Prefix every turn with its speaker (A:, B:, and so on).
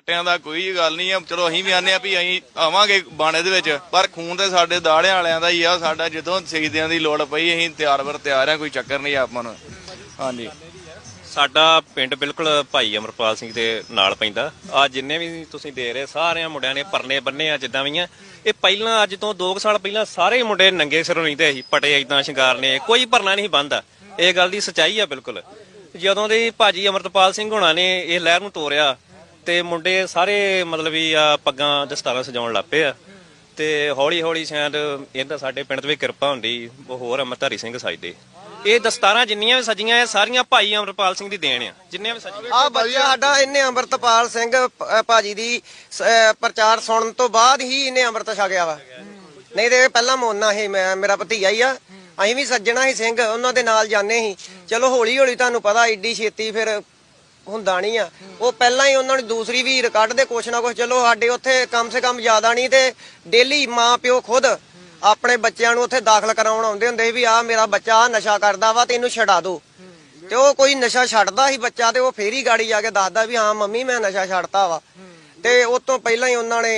A: ਕੱਟਿਆਂ ਦਾ ਕੋਈ ਗੱਲ ਨਹੀਂ ਆ। ਚਲੋ ਅਸੀਂ ਵੀ ਆਨੇ ਆ ਵੀ ਅਸੀਂ ਆਵਾਂਗੇ ਬਾਣੇ ਦੇ ਵਿੱਚ। ਪਰ ਖੂਨ ਤੇ ਸਾਡੇ ਦਾੜਿਆਂ ਵਾਲਿਆਂ ਦਾ ਹੀ ਆ। ਸਾਡਾ ਜਦੋਂ ਸ਼ਹੀਦਾਂ ਦੀ ਲੋੜ ਪਈ, ਅਸੀਂ ਤਿਆਰ ਬਰ ਤਿਆਰ ਆ, ਕੋਈ ਚੱਕਰ ਨਹੀਂ ਆਪਾਂ ਨੂੰ। ਹਾਂਜੀ।
B: ਸਾਡਾ ਪਿੰਡ ਬਿਲਕੁਲ ਭਾਈ ਅਮਰਪਾਲ ਸਿੰਘ ਦੇ ਨਾਲ ਪੈਂਦਾ। ਆ ਜਿੰਨੇ ਵੀ ਤੁਸੀਂ ਦੇ ਰਹੇ, ਸਾਰਿਆਂ ਮੁੰਡਿਆਂ ਨੇ ਪਰਨੇ ਬੰਨੇ ਆ, ਜਿੱਦਾਂ ਵੀ ਆ। ਇਹ ਪਹਿਲਾਂ, ਅੱਜ ਤੋਂ 2 ਸਾਲ ਪਹਿਲਾਂ ਸਾਰੇ ਮੁੰਡੇ ਨੰਗੇ ਸਿਰੋਂ ਰਹਿੰਦੇ ਸੀ। ਪਟੇ ਇਦਾਂ ਸ਼ਿੰਗਾਰਨੇ ਕੋਈ ਪਰਨਾ ਨਹੀਂ ਬੰਦਾ ਇਹ ਗੱਲ ਦੀ ਸਚਾਈ ਆ ਬਿਲਕੁਲ। ਜਦੋਂ ਦੇ ਭਾਜੀ ਅਮਰਪਾਲ ਸਿੰਘ ਹੋਣਾ ਨੇ ਇਹ ਲਹਿਰ ਨੂੰ ਤੋਰਿਆ ਤੇ ਮੁੰਡੇ ਸਾਰੇ ਮਤਲਬ ਵੀ ਆ ਪੱਗਾਂ ਦਸਤਾਰਾਂ ਸਜਾਉਣ ਲੱਪੇ ਆ। ਤੇ ਹੌਲੀ ਹੌਲੀ ਸ਼ਾਇਦ ਇਹਦਾ ਸਾਡੇ ਪਿੰਡ ਤੇ ਵੀ ਕਿਰਪਾ ਹੁੰਦੀ, ਉਹ ਹੋਰ ਅਮਰਧਾਰੀ ਸਿੰਘ ਸਜਦੇ। ਇਹ ਦਸਤਾਰਾਂ ਜਿੰਨੀਆਂ ਵੀ ਸਜੀਆਂ, ਇਹ ਸਾਰੀਆਂ ਭਾਈ ਅਮਰਪਾਲ ਸਿੰਘ ਦੀ ਦੇਣ ਆ। ਜਿੰਨੀਆਂ ਵੀ ਸਜੀਆਂ।
C: ਆ ਬੱਚਾ ਸਾਡਾ ਇਹਨੇ ਅੰਮ੍ਰਿਤਪਾਲ ਸਿੰਘ ਪ- ਭਾਜੀ ਦੀ ਸ- ਅਹ ਪ੍ਰਚਾਰ ਸੁਣਨ ਤੋਂ ਬਾਅਦ ਹੀ ਇਹਨੇ ਅੰਮ੍ਰਿਤ ਛਕਿਆ ਵਾ। ਨਹੀਂ ਤੇ ਇਹ ਪਹਿਲਾਂ ਮੋਨਾ ਸੀ, ਮੈਂ, ਮੇਰਾ ਭਤੀਜਾ ਹੀ ਆ। ਅਸੀਂ ਵੀ ਸੱਜਣਾ ਸੀ ਸਿੰਘ, ਉਹਨਾਂ ਦੇ ਨਾਲ ਜਾਂਦੇ ਸੀ। ਚਲੋ ਹੌਲੀ ਹੌਲੀ ਤੁਹਾਨੂੰ ਪਤਾ, ਏਡੀ ਛੇਤੀ ਫਿਰ ਹੁੰਦਾ ਨਹੀਂ ਆ। ਉਹ ਪਹਿਲਾਂ ਹੀ ਉਹਨਾਂ ਨੇ ਦੂਸਰੀ ਵੀ ਰਿਕਾਰਡ ਕੁਛ ਨਾ ਕੁਛ। ਚਲੋ ਸਾਡੇ ਉੱਥੇ ਕਮ ਸੇ ਕਮ ਜ਼ਿਆਦਾ ਨਹੀਂ ਤੇ ਡੇਲੀ ਮਾਂ ਪਿਓ ਖੁਦ ਆਪਣੇ ਬੱਚਿਆਂ ਨੂੰ ਉੱਥੇ ਦਾਖਲ ਕਰਾਉਣ ਆਉਂਦੇ ਹੁੰਦੇ ਸੀ ਵੀ ਆ ਮੇਰਾ ਬੱਚਾ ਆਹ ਨਸ਼ਾ ਕਰਦਾ ਵਾ ਤੇ ਇਹਨੂੰ ਛਡਾ ਦਿਓ ਤੇ ਉਹ ਕੋਈ ਨਸ਼ਾ ਛੱਡਦਾ ਸੀ ਬੱਚਾ ਤੇ ਉਹ ਫੇਰ ਹੀ ਗਾੜੀ ਜਾ ਕੇ ਦੱਸਦਾ ਵੀ ਹਾਂ ਮੰਮੀ ਮੈਂ ਨਸ਼ਾ ਛੱਡਤਾ ਵਾ। ਤੇ ਉਸ ਤੋਂ ਪਹਿਲਾਂ ਹੀ ਉਹਨਾਂ ਨੇ